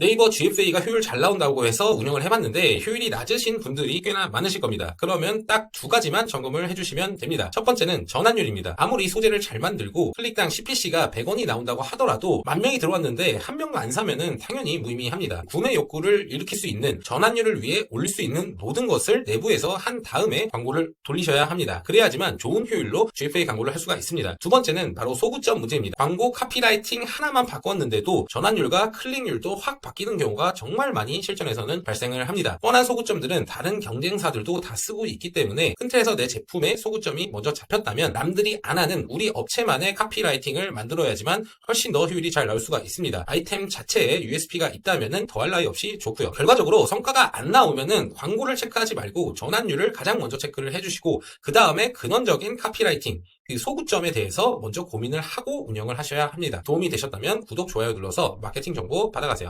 네이버 GFA가 효율 잘 나온다고 해서 운영을 해봤는데 효율이 낮으신 분들이 꽤나 많으실 겁니다. 그러면 딱 두 가지만 점검을 해주시면 됩니다. 첫 번째는 전환율입니다. 아무리 소재를 잘 만들고 클릭당 CPC가 100원이 나온다고 하더라도 만 명이 들어왔는데 한 명도 안 사면은 당연히 무의미합니다. 구매 욕구를 일으킬 수 있는 전환율을 위해 올릴 수 있는 모든 것을 내부에서 한 다음에 광고를 돌리셔야 합니다. 그래야지만 좋은 효율로 GFA 광고를 할 수가 있습니다. 두 번째는 바로 소구점 문제입니다. 광고 카피라이팅 하나만 바꿨는데도 전환율과 클릭률도 확 바뀌는 경우가 정말 많이 실전에서는 발생을 합니다. 뻔한 소구점들은 다른 경쟁사들도 다 쓰고 있기 때문에 큰 틀에서 내 제품의 소구점이 먼저 잡혔다면 남들이 안 하는 우리 업체만의 카피라이팅을 만들어야지만 훨씬 더 효율이 잘 나올 수가 있습니다. 아이템 자체에 USP가 있다면 더할 나위 없이 좋고요. 결과적으로 성과가 안 나오면은 광고를 체크하지 말고 전환율을 가장 먼저 체크를 해주시고 그 다음에 근원적인 카피라이팅 그 소구점에 대해서 먼저 고민을 하고 운영을 하셔야 합니다. 도움이 되셨다면 구독, 좋아요 눌러서 마케팅 정보 받아가세요.